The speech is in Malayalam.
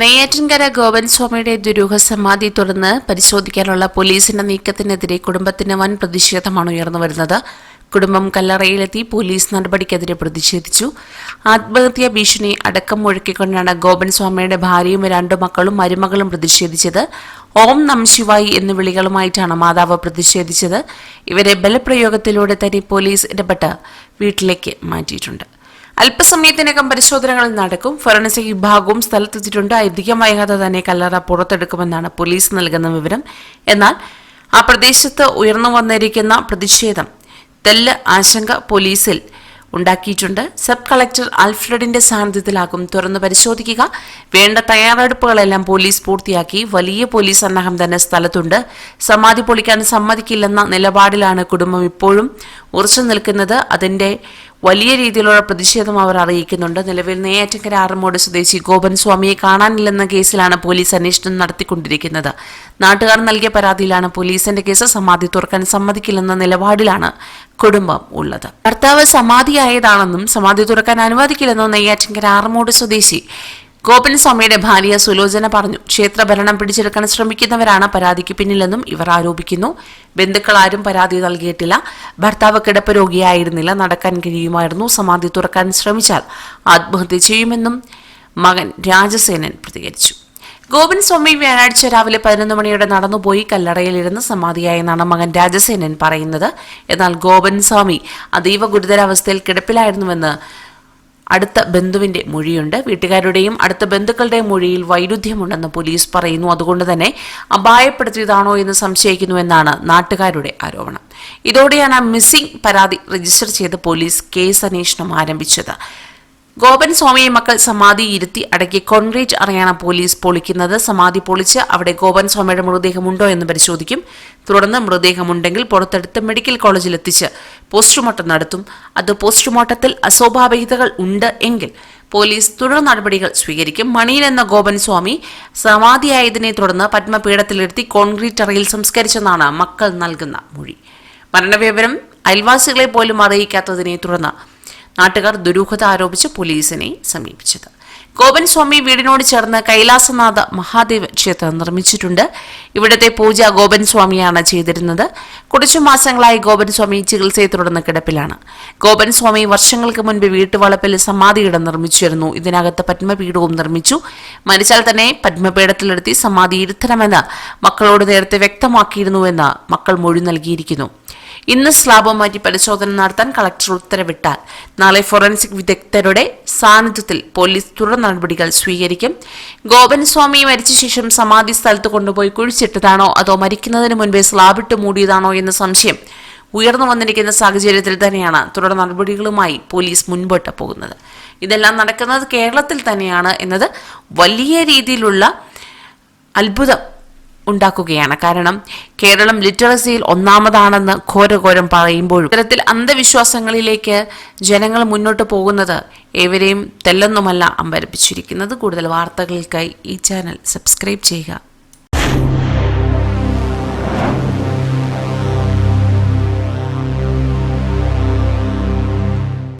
നെയ്യാറ്റിൻകര ഗോവൻ സ്വാമിയുടെ ദുരൂഹ സമാധി തുടർന്ന് പരിശോധിക്കാനുള്ള പോലീസിന്റെ നീക്കത്തിനെതിരെ കുടുംബത്തിന് വൻ പ്രതിഷേധമാണ് ഉയർന്നു വരുന്നത്. കുടുംബം കല്ലറയിലെത്തി പോലീസ് നടപടിക്കെതിരെ പ്രതിഷേധിച്ചു. ആത്മഹത്യാ ഭീഷണി അടക്കം മുഴക്കിക്കൊണ്ടാണ് ഗോപൻ സ്വാമിയുടെ ഭാര്യയും രണ്ടു മക്കളും മരുമകളും പ്രതിഷേധിച്ചത്. ഓം നം ശിവായി എന്ന വിളികളുമായിട്ടാണ് മാതാവ് പ്രതിഷേധിച്ചത്. ഇവരെ ബലപ്രയോഗത്തിലൂടെ തന്നെ പോലീസ് ഇടപെട്ട് വീട്ടിലേക്ക് മാറ്റിയിട്ടുണ്ട്. അല്പസമയത്തിനകം പരിശോധനകൾ നടക്കും. ഫോറൻസിക് വിഭാഗവും സ്ഥലത്തെത്തിയിട്ടുണ്ട്. അധികം വൈകാതെ തന്നെ കല്ലറ പുറത്തെടുക്കുമെന്നാണ് പോലീസ് നൽകുന്ന വിവരം. എന്നാൽ ആ പ്രദേശത്ത് ഉയർന്നു വന്നിരിക്കുന്ന പ്രതിഷേധം തെല്ല് ആശങ്ക പോലീസിൽ ഉണ്ടാക്കിയിട്ടുണ്ട്. സബ് കളക്ടർ അൽഫ്രഡിന്റെ സാന്നിധ്യത്തിലാകും. തുറന്നു പരിശോധിക്കുക. വേണ്ട തയ്യാറെടുപ്പുകളെല്ലാം പോലീസ് പൂർത്തിയാക്കി. വലിയ പോലീസ് സന്നാഹം തന്നെ സ്ഥലത്തുണ്ട്. സമാധി പൊളിക്കാൻ സമ്മതിക്കില്ലെന്ന നിലപാടിലാണ് കുടുംബം ഇപ്പോഴും ഉറച്ചു നിൽക്കുന്നത്. അതിന്റെ വലിയ രീതിയിലുള്ള പ്രതിഷേധം അവർ അറിയിക്കുന്നുണ്ട്. നിലവിൽ നെയ്യാറ്റങ്കര ആറുമോട് സ്വദേശി ഗോപൻ സ്വാമിയെ കാണാനില്ലെന്ന കേസിലാണ് പോലീസ് അന്വേഷണം നടത്തിക്കൊണ്ടിരിക്കുന്നത്. നാട്ടുകാർ നൽകിയ പരാതിയിലാണ് പോലീസിന്റെ കേസ് സമാധി തുറക്കാൻ സമ്മതിക്കില്ലെന്ന നിലപാടിലാണ് കുടുംബം ഉള്ളത്. ഭർത്താവ് സമാധിയായതാണെന്നും സമാധി തുറക്കാൻ അനുവദിക്കില്ലെന്നും നെയ്യാറ്റിൻകര ആറമോട് സ്വദേശി ഗോപിനസ്വാമിയുടെ ഭാര്യ സുലോചന പറഞ്ഞു. ക്ഷേത്ര ഭരണം പിടിച്ചെടുക്കാൻ ശ്രമിക്കുന്നവരാണ് പരാതിക്ക് പിന്നിലെന്നും ഇവർ ആരോപിക്കുന്നു. ബന്ധുക്കൾ ആരും പരാതി നൽകിയിട്ടില്ല. ഭർത്താവ് കിടപ്പ് രോഗിയായിരുന്നില്ല. നടക്കാൻ കഴിയുമായിരുന്നു. സമാധി തുറക്കാൻ ശ്രമിച്ചാൽ ആത്മഹത്യ ചെയ്യുമെന്നും മകൻ രാജസേനൻ പ്രതികരിച്ചു. ഗോപൻ സ്വാമി വ്യാഴാഴ്ച രാവിലെ പതിനൊന്ന് മണിയോടെ നടന്നുപോയി കല്ലറയിലിരുന്ന് സമാധിയായെന്നാണ് മകൻ രാജസേനൻ പറയുന്നത്. എന്നാൽ ഗോപൻ സ്വാമി അതീവ ഗുരുതരാവസ്ഥയിൽ കിടപ്പിലായിരുന്നുവെന്ന് അടുത്ത ബന്ധുവിന്റെ മൊഴിയുണ്ട്. വീട്ടുകാരുടെയും അടുത്ത ബന്ധുക്കളുടെയും മൊഴിയിൽ വൈരുദ്ധ്യമുണ്ടെന്ന് പോലീസ് പറയുന്നു. അതുകൊണ്ട് തന്നെ അപായപ്പെടുത്തിയതാണോ എന്ന് സംശയിക്കുന്നുവെന്നാണ് നാട്ടുകാരുടെ ആരോപണം. ഇതോടെയാണ് മിസ്സിംഗ് പരാതി രജിസ്റ്റർ ചെയ്ത് പോലീസ് കേസ് അന്വേഷണം ആരംഭിച്ചത്. ഗോപൻ സ്വാമിയെ മക്കൾ സമാധി ഇരുത്തി അടക്കി കോൺക്രീറ്റ് അറിയാണ് പോലീസ് പൊളിക്കുന്നത്. സമാധി പൊളിച്ച് അവിടെ ഗോപൻ സ്വാമിയുടെ മൃതദേഹം ഉണ്ടോ എന്ന് പരിശോധിക്കും. തുടർന്ന് മൃതദേഹമുണ്ടെങ്കിൽ പുറത്തെടുത്ത് മെഡിക്കൽ കോളേജിൽ എത്തിച്ച് പോസ്റ്റ്മോർട്ടം നടത്തും. അത് പോസ്റ്റ്മോർട്ടത്തിൽ അസ്വാഭാവികതകൾ ഉണ്ട് എങ്കിൽ പോലീസ് തുടർ നടപടികൾ സ്വീകരിക്കും. മണിയിൽ എന്ന ഗോപൻ സ്വാമി സമാധിയായതിനെ തുടർന്ന് പത്മപീഠത്തിലിരുത്തി കോൺക്രീറ്റ് അറയിൽ സംസ്കരിച്ചെന്നാണ് മക്കൾ നൽകുന്ന മൊഴി. മരണവിവരം അയൽവാസികളെ പോലും അറിയിക്കാത്തതിനെ തുടർന്ന് നാട്ടുകാർ ദുരൂഹത ആരോപിച്ച് പോലീസിനെ സമീപിച്ചത്. ഗോപൻ സ്വാമി വീടിനോട് ചേർന്ന് കൈലാസനാഥ മഹാദേവ ക്ഷേത്രം നിർമ്മിച്ചിട്ടുണ്ട്. ഇവിടത്തെ പൂജ ഗോപൻ സ്വാമിയാണ് ചെയ്തിരുന്നത്. കുറച്ചു മാസങ്ങളായി ഗോപൻ സ്വാമി ചികിത്സയെ തുടർന്ന് കിടപ്പിലാണ്. ഗോപൻ സ്വാമി വർഷങ്ങൾക്ക് മുൻപ് വീട്ടുവളപ്പിൽ സമാധിയിടം നിർമ്മിച്ചിരുന്നു. ഇതിനകത്ത് പത്മപീഠവും നിർമ്മിച്ചു. മരിച്ചാൽ തന്നെ പത്മപീഠത്തിലെടുത്തി സമാധി ഇരുത്തണമെന്ന് മക്കളോട് നേരത്തെ വ്യക്തമാക്കിയിരുന്നുവെന്ന് മക്കൾ മൊഴി നൽകിയിരിക്കുന്നു. ഇന്ന് സ്ലാബ് മാറ്റി പരിശോധന നടത്താൻ കളക്ടർ ഉത്തരവിട്ടാൽ. നാളെ ഫോറൻസിക് വിദഗ്ധരുടെ സാന്നിധ്യത്തിൽ പോലീസ് തുടർ നടപടികൾ സ്വീകരിക്കും. ഗോപൻ സ്വാമി മരിച്ച ശേഷം സമാധി സ്ഥലത്ത് കൊണ്ടുപോയി കുഴിച്ചിട്ടതാണോ? അതോ മരിക്കുന്നതിന് മുൻപേ സ്ലാബിട്ട് മൂടിയതാണോ എന്ന സംശയം ഉയർന്നു വന്നിരിക്കുന്ന സാഹചര്യത്തിൽ തന്നെയാണ് തുടർ നടപടികളുമായി പോലീസ് മുൻപോട്ട് പോകുന്നത്. ഇതെല്ലാം നടക്കുന്നത് കേരളത്തിൽ തന്നെയാണ് എന്നത് വലിയ രീതിയിലുള്ള അത്ഭുതം ഉണ്ടാക്കുകയാണ്. കാരണം കേരളം ലിറ്ററസിയിൽ ഒന്നാമതാണെന്ന് ഘോരഘോരം പറയുമ്പോഴും ഇത്തരത്തിൽ അന്ധവിശ്വാസങ്ങളിലേക്ക് ജനങ്ങൾ മുന്നോട്ട് പോകുന്നത് ഏവരെയും തെല്ലൊന്നുമല്ല അമ്പരപ്പിച്ചിരിക്കുന്നത്. കൂടുതൽ വാർത്തകൾക്കായി ഈ ചാനൽ സബ്സ്ക്രൈബ് ചെയ്യുക.